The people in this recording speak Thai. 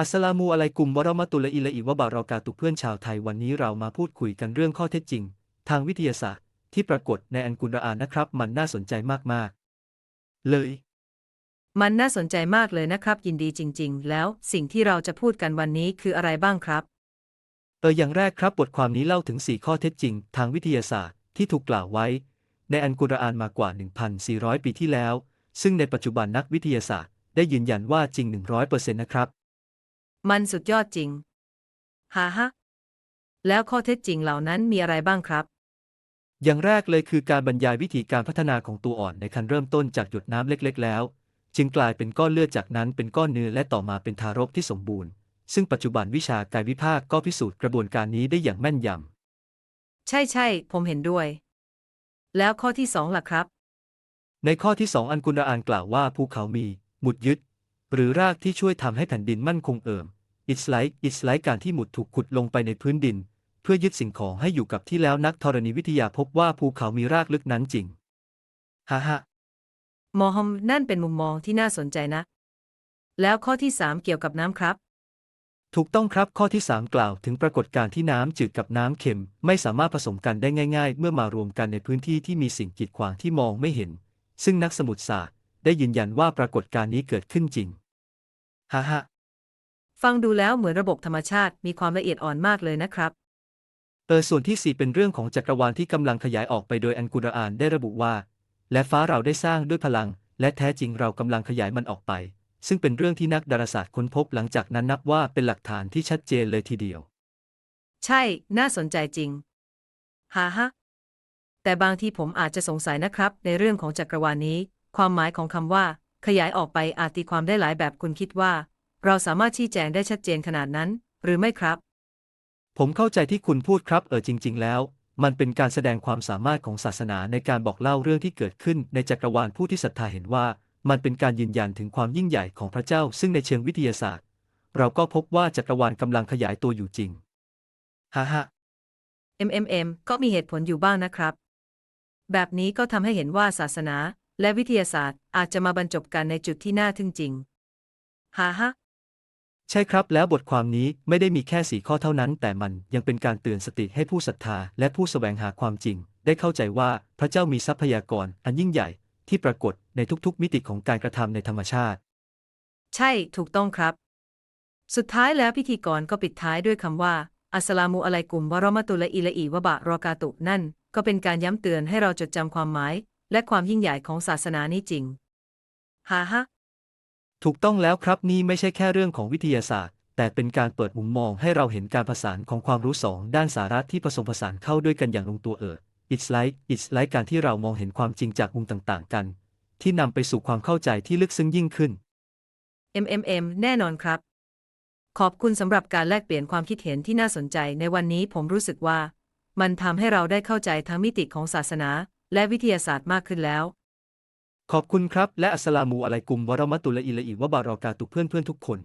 อัสสลามูอะลัยกุมวะเราะมะตุลลอฮิละอิวะบารอกาตุเพื่อนชาวไทยวันนี้เรามาพูดคุยกันเรื่องข้อเท็จจริง ทางวิทยาศาสตร์ ที่ปรากฏในอันกุรอานนะครับ มันน่าสนใจมากๆ เลย มันน่าสนใจมากเลยนะครับ ยินดีจริง ๆ แล้วสิ่งที่เราจะพูดกันวันนี้คืออะไรบ้างครับ เอออย่างแรกครับบทความนี้เล่าถึง 4 ข้อเท็จจริง ทางวิทยาศาสตร์ที่ถูกกล่าวไว้ ในอันกุรอานมากว่า 1,400 ปีที่แล้ว ซึ่งในปัจจุบันนักวิทยาศาสตร์ ได้ยืนยันว่าจริง 100%นะครับ มันสุดยอดจริง ฮ่าฮะ แล้วข้อเท็จจริงเหล่านั้นมีอะไรบ้างครับ อย่างแรกเลยคือการบรรยายวิธีการพัฒนาของตัวอ่อนในคันเริ่มต้นจากหยดน้ำเล็ก ๆ แล้ว จึงกลายเป็นก้อนเลือดจากนั้นเป็นก้อนเนื้อและต่อมาเป็นทารกที่สมบูรณ์ ซึ่งปัจจุบันวิชากายวิภาคก็พิสูจน์กระบวนการนี้ได้อย่างแม่นยใช่ใช่ๆผมเห็นด้วย แล้วข้อที่สองล่ะครับำในข้อที่สองอันกุรอานกล่าวว่าภูเขามี หมุดยึด หรือรากที่ช่วยทำให้แผ่นดินมั่นคงเอิ่ม อิสไลอิสไลการที่หมุดถูกขุดลงไปในพื้นดิน เพื่อยึดสิ่งของให้อยู่กับที่แล้วนักธรณีวิทยาพบว่าภูเขามีรากลึกนั้นจริงฮ่าฮ่ามอฮัมนั่นเป็นมุมมองที่น่าสนใจนะ แล้วข้อที่สามเกี่ยวกับน้ำครับ ถูกต้องครับข้อที่ 3 กล่าวถึงปรากฏการณ์ที่น้ำจืดกับน้ำเค็ม ไม่สามารถผสมกันได้ง่าย ๆ เมื่อมารวมกันในพื้นที่ที่มีสิ่งกีดขวางที่มองไม่เห็น ซึ่งนักสมุทรศาสตร์ได้ยืนยันว่าปรากฏการณ์นี้เกิดขึ้นจริงฮ่าฮ่า ฟังดูแล้วเหมือนระบบธรรมชาติมีความละเอียดอ่อนมากเลยนะครับ เออส่วนที่ 4 เป็นเรื่องของจักรวาลที่กำลังขยายออกไปโดยอันกุรอานได้ระบุว่า และฟ้าเราได้สร้างด้วยพลัง และแท้จริงเรากำลังขยายมันออกไป ซึ่งเป็นเรื่องที่นักดาราศาสตร์ค้นพบหลังจากนั้นนับว่าเป็นหลักฐานที่ชัดเจนเลยทีเดียว ใช่ น่าสนใจจริงฮ่าฮะแต่บางทีผมอาจจะสงสัยนะครับ ในเรื่องของจักรวาลนี้ ความหมายของคำว่า ขยายออกไปอาจตีความได้หลายแบบคุณคิดว่า เราสามารถชี้แจงได้ชัดเจนขนาดนั้น หรือไม่ครับ ผมเข้าใจที่คุณพูดครับ เออจริง ๆ แล้ว มันเป็นการแสดงความสามารถของศาสนาในการบอกเล่าเรื่องที่เกิดขึ้นในจักรวาลผู้ที่ศรัทธาเห็นว่า มันเป็นการยืนยันถึงความยิ่งใหญ่ของพระเจ้า ซึ่งในเชิงวิทยาศาสตร์ เราก็พบว่าจักรวาลกำลังขยายตัวอยู่จริงฮ่าฮ่า MMM ก็มีเหตุผลอยู่บ้างนะครับ แบบนี้ก็ทำให้เห็นว่าศาสนาและวิทยาศาสตร์อาจจะมาบรรจบกันในจุดที่น่าทึ่งจริงฮ่าฮะ ใช่ครับแล้วบทความนี้ไม่ได้มีแค่สีข้อเท่านั้น แต่มันยังเป็นการเตือนสติให้ผู้ศรัทธา และผู้แสวงหาความจริง ได้เข้าใจว่าพระเจ้ามีทรัพยากรอันยิ่งใหญ่ ที่ปรากฏในทุกๆ มิติของการกระทำในธรรมชาติ ใช่ถูกต้องครับ สุดท้ายแล้วพิธีกรก็ปิดท้ายด้วยคำว่า อัสลามุอะลัยกุมวะราะมะตุลลอฮิละอีวะบะรอกาตุ นั่น ก็เป็นการย้ำเตือนให้เราจดจำความหมาย และความยิ่งใหญ่ของศาสนานี้จริงฮ่าฮะ ถูกต้องแล้วครับนี่ไม่ใช่แค่เรื่องของวิทยาศาสตร์ แต่เป็นการเปิดมุมมองให้เราเห็นการผสานของความรู้สองด้านสาระที่ผสมผสานเข้าด้วยกันอย่างลงตัวเออ It's like It's like การที่เรามองเห็นความจริงจากมุมต่างๆ กัน ที่นำไปสู่ความเข้าใจที่ลึกซึ้งยิ่งขึ้น MMM แน่นอนครับ ขอบคุณสำหรับการแลกเปลี่ยนความคิดเห็นที่น่าสนใจในวันนี้ผมรู้สึกว่า มันทำให้เราได้เข้าใจทั้งมิติของศาสนา และวิทยาศาสตร์มากขึ้นแล้ว ขอบคุณครับ และอัสลามูอะลัยกุมวะเราะมะตุลลอฮิลอิวะบารอกาตุเพื่อนเพื่อนทุกคน